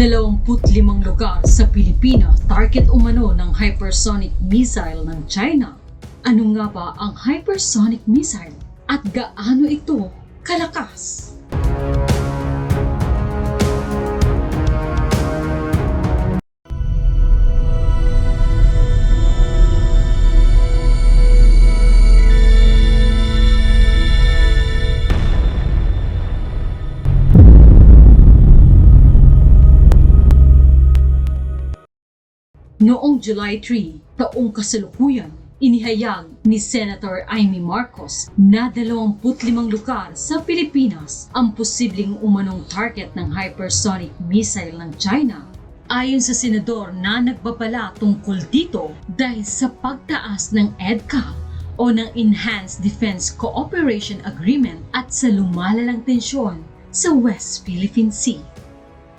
25 lugar sa Pilipinas target umano ng hypersonic missile ng China. Ano nga ba ang hypersonic missile at gaano ito kalakas? Noong July 3, taong kasalukuyan, inihayag ni Senator Amy Marcos na 25 lugar sa Pilipinas ang posibleng umanong target ng hypersonic missile ng China. Ayon sa senador na nagbabala tungkol dito dahil sa pagtaas ng EDCA o ng Enhanced Defense Cooperation Agreement at sa lumalalang tensyon sa West Philippine Sea.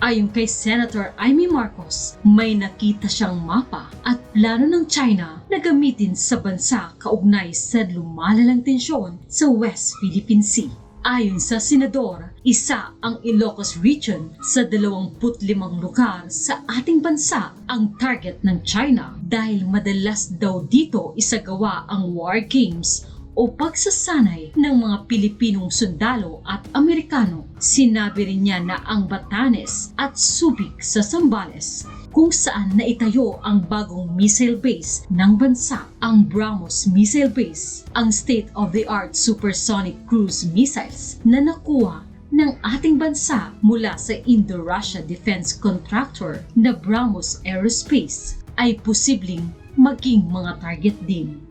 Ayon kay Senator Amy Marcos, may nakita siyang mapa at plano ng China na gamitin sa bansa kaugnay sa lumalalang tensyon sa West Philippine Sea. Ayon sa senador, isa ang Ilocos Region sa 25 lugar sa ating bansa ang target ng China dahil madalas daw dito isagawa ang war games o pagsasanay ng mga Pilipinong sundalo at Amerikano. Sinabi rin niya na ang Batanes at Subic sa Zambales kung saan naitayo ang bagong missile base ng bansa, ang BrahMos Missile Base, ang state-of-the-art supersonic cruise missiles na nakuha ng ating bansa mula sa Indo-Russia defense contractor na BrahMos Aerospace ay posibleng maging mga target din.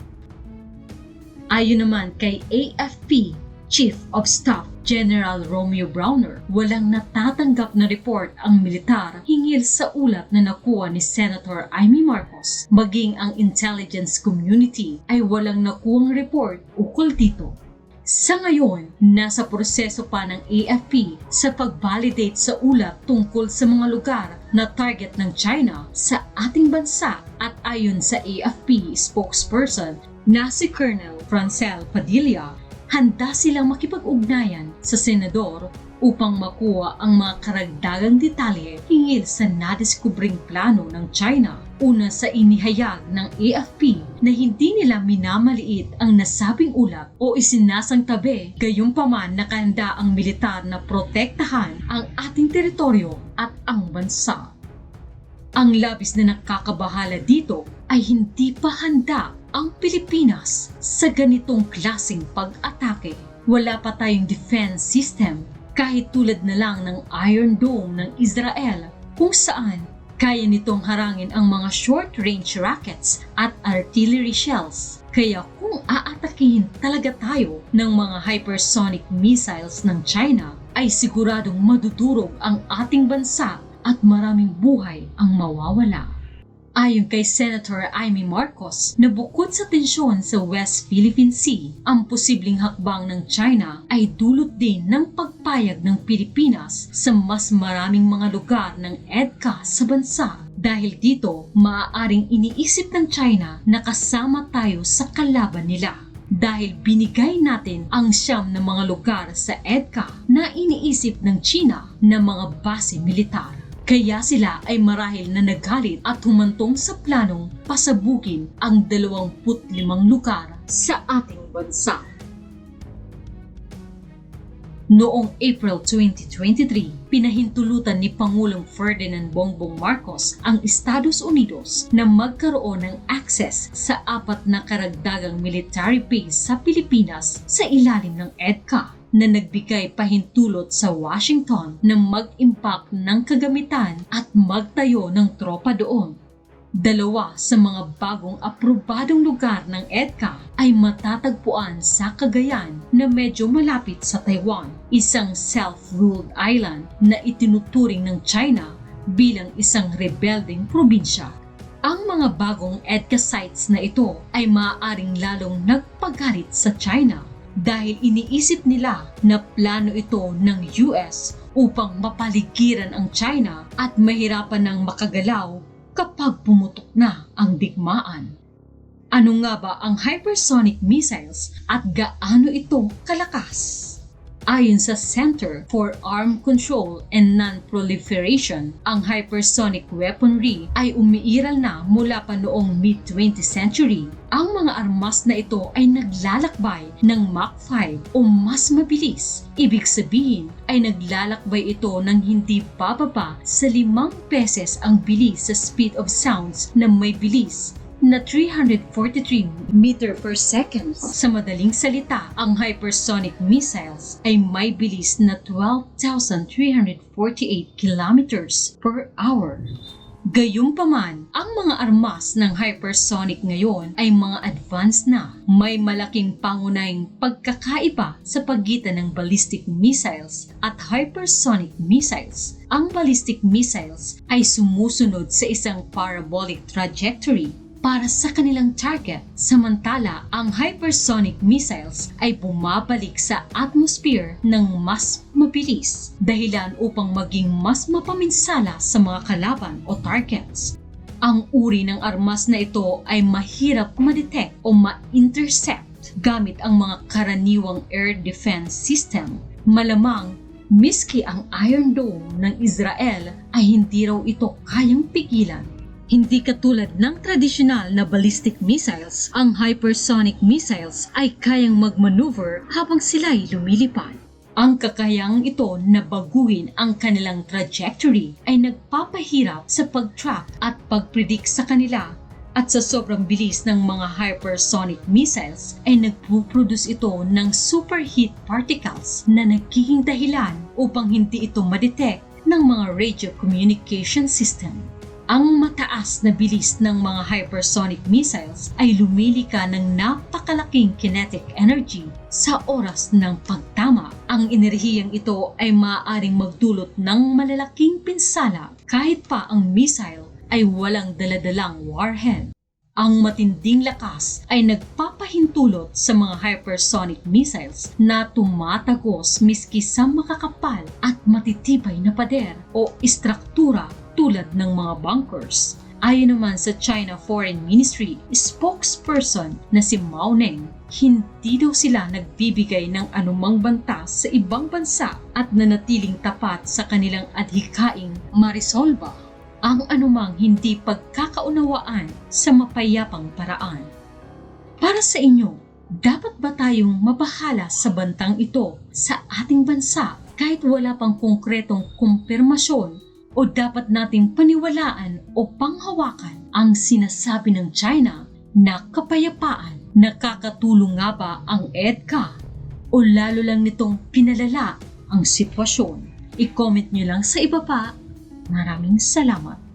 Ayon naman kay AFP Chief of Staff General Romeo Browner, walang natatanggap na report ang militar hingil sa ulat na nakuha ni Senator Amy Marcos. Maging ang intelligence community ay walang nakuhang report ukol dito. Sa ngayon, nasa proseso pa ng AFP sa pag-validate sa ulat tungkol sa mga lugar na target ng China sa ating bansa at ayon sa AFP spokesperson na si Colonel Francel Padilla, handa silang makipag-ugnayan sa senador upang makuha ang mga karagdagang detalye hingil sa nadiskubring plano ng China. Una sa inihayag ng AFP minamaliit ang nasabing ulat o isinasang tabi gayunpaman nakahanda ang militar na protektahan ang ating teritoryo at ang bansa. Ang labis na nakakabahala dito ay hindi pa handa ang Pilipinas sa ganitong klasing pag-atake. Wala pa tayong defense system kahit tulad na lang ng Iron Dome ng Israel kung saan kaya nitong harangin ang mga short-range rockets at artillery shells. Kaya kung aatakihin talaga tayo ng mga hypersonic missiles ng China, ay siguradong madudurog ang ating bansa at maraming buhay ang mawawala. Ayon kay Senator Amy Marcos na bukod sa tensyon sa West Philippine Sea, ang posibleng hakbang ng China ay dulot din ng pagpayag ng Pilipinas sa mas maraming mga lugar ng EDCA sa bansa. Dahil dito, maaaring iniisip ng China na kasama tayo sa kalaban nila dahil binigay natin ang siyam na mga lugar sa EDCA na iniisip ng China na mga base militar. Kaya sila ay marahil na nagalit at humantong sa planong pasabugin ang 25 lugar sa ating bansa. Noong April 2023, pinahintulutan ni Pangulong Ferdinand Bongbong Marcos ang Estados Unidos na magkaroon ng access sa apat na karagdagang military base sa Pilipinas sa ilalim ng EDCA na nagbigay pahintulot sa Washington na mag-impact ng kagamitan at magtayo ng tropa doon. Dalawa sa mga bagong aprobadong lugar ng EDCA ay matatagpuan sa Cagayan na medyo malapit sa Taiwan, isang self-ruled island na itinuturing ng China bilang isang rebelding probinsya. Ang mga bagong EDCA sites na ito ay maaaring lalong nagpagalit sa China dahil iniisip nila na plano ito ng US upang mapaligiran ang China at mahirapan ng makagalaw kapag pumutok na ang digmaan. Ano nga ba ang hypersonic missiles at gaano ito kalakas? Ayon sa Center for Arm Control and Non-Proliferation, ang hypersonic weaponry ay umiiral na mula pa noong mid-20th century. Ang mga armas na ito ay naglalakbay ng Mach 5 o mas mabilis. Ibig sabihin ay naglalakbay ito ng hindi bababa sa limang beses ang bilis sa speed of sounds na may bilis na 343 meter per second. Sa madaling salita, ang hypersonic missiles ay may bilis na 12,348 kilometers per hour. Gayunpaman, ang mga armas ng hypersonic ngayon ay mga advanced na. May malaking pangunahing pagkakaiba sa pagitan ng ballistic missiles at hypersonic missiles. Ang ballistic missiles ay sumusunod sa isang parabolic trajectory para sa kanilang target, samantala ang hypersonic missiles ay bumabalik sa atmosphere ng mas mabilis, dahilan upang maging mas mapaminsala sa mga kalaban o targets. Ang uri ng armas na ito ay mahirap ma-detect o ma-intercept gamit ang mga karaniwang air defense system. Malamang miski ang Iron Dome ng Israel ay hindi raw ito kayang pigilan hindi katulad ng tradisyonal na ballistic missiles, ang hypersonic missiles ay kayang magmaneuver habang sila'y lumilipad. Ang kakayang ito na baguhin ang kanilang trajectory ay nagpapahirap sa pag-track at pag-predict sa kanila at sa sobrang bilis ng mga hypersonic missiles ay nagpuproduce ito ng superheat particles na nagiging dahilan upang hindi ito madetect ng mga radio communication system. Ang mataas na bilis ng mga hypersonic missiles ay lumilika ng napakalaking kinetic energy sa oras ng pagtama. Ang enerhiyang ito ay maaaring magdulot ng malalaking pinsala kahit pa ang missile ay walang daladalang warhead. Ang matinding lakas ay nagpapahintulot sa mga hypersonic missiles na tumatagos miski sa makakapal at matitibay na pader o istruktura tulad ng mga bunkers. Ayon naman sa China Foreign Ministry spokesperson na si Mao Ning, hindi daw sila nagbibigay ng anumang banta sa ibang bansa at nanatiling tapat sa kanilang adhikaing marisolba ang anumang hindi pagkakaunawaan sa mapayapang paraan. Para sa inyo, dapat ba tayong mabahala sa bantang ito sa ating bansa kahit wala pang konkretong kumpirmasyon o dapat nating paniwalaan o panghawakan ang sinasabi ng China na kapayapaan? Nakakatulong nga ba ang EDCA? O lalo lang nitong pinalala ang sitwasyon? I-comment nyo lang sa ibaba. Maraming salamat.